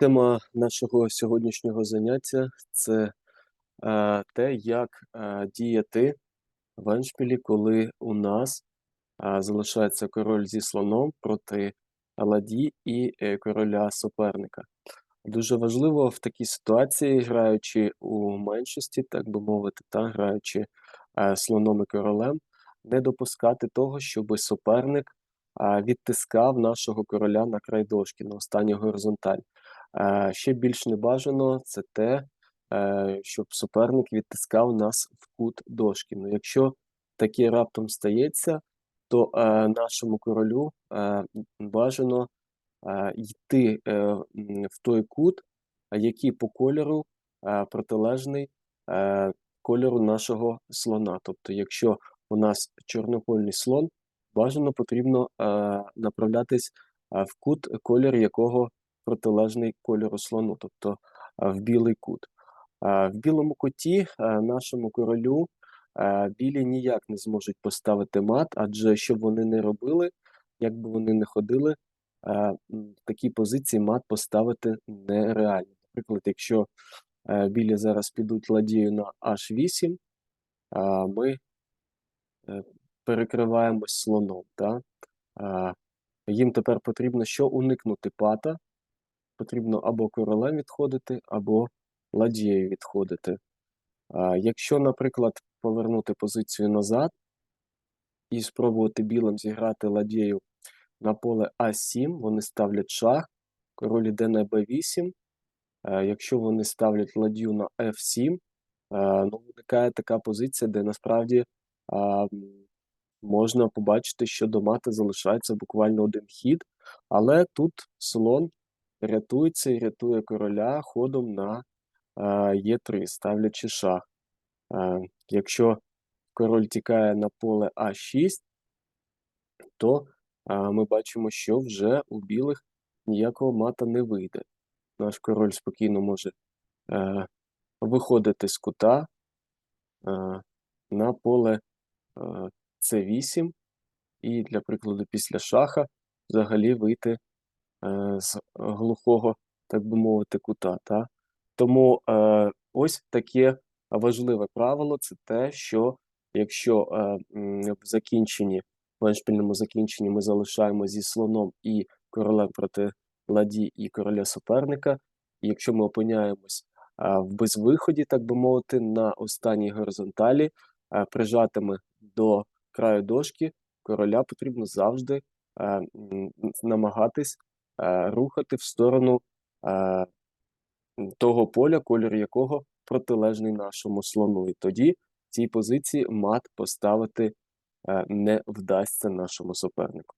Тема нашого сьогоднішнього заняття це е, те, як е, діяти в еншпілі, коли у нас е, залишається король зі слоном проти ладі і е, короля суперника. Дуже важливо в такій ситуації, граючи у меншості, так би мовити, та граючи е, слоном і королем, не допускати того, щоб суперник е, відтискав нашого короля на край дошки, на останню горизонталь. Е, Ще більш небажано це те, е, щоб суперник відтискав нас в кут дошки. Ну, якщо таке раптом стається, то е, нашому королю бажано йти в той кут, який по кольору протилежний кольору нашого слона. Тобто, якщо у нас чорнокольний слон, бажано потрібно направлятись в кут, колір якого протилежний кольору слону, тобто е, в білий кут. Е, В білому куті е, нашому королю білі ніяк не зможуть поставити мат, адже що б вони не робили, як би вони не ходили, в такій позиції мат поставити нереально. Наприклад, якщо білі зараз підуть ладію на H8, ми перекриваємось слоном. Да? Їм тепер потрібно що уникнути пата, потрібно або королем відходити, або ладією відходити. А, Якщо, наприклад, повернути позицію назад і спробувати білим зіграти ладією на поле А7, вони ставлять шах, король іде на Б8. Е, Якщо вони ставлять ладью на F7, е, ну, виникає така позиція, де насправді а, можна побачити, що до мати залишається буквально один хід, але тут слон рятується і рятує короля ходом на е, Е3, ставлячи шах. Е, Якщо король тікає на поле А6, то ми бачимо, що вже у білих ніякого мата не вийде. Наш король спокійно може е, виходити з кута е, на поле е, С8, і для прикладу після шаха взагалі вийти з глухого, так би мовити, кута. Та? Тому е, ось таке важливе правило це те, що якщо е, в закінченні, в еншпільному закінченні ми залишаємо зі слоном і королем проти ладі і короля суперника, і якщо ми опиняємось е, в безвиході, так би мовити, на останній горизонталі, е, прижатими до краю дошки, короля потрібно завжди е, намагатись е, рухати в сторону е, того поля, кольор якого протилежний нашому слону. І тоді цій позиції мат поставити е, не вдасться нашому супернику.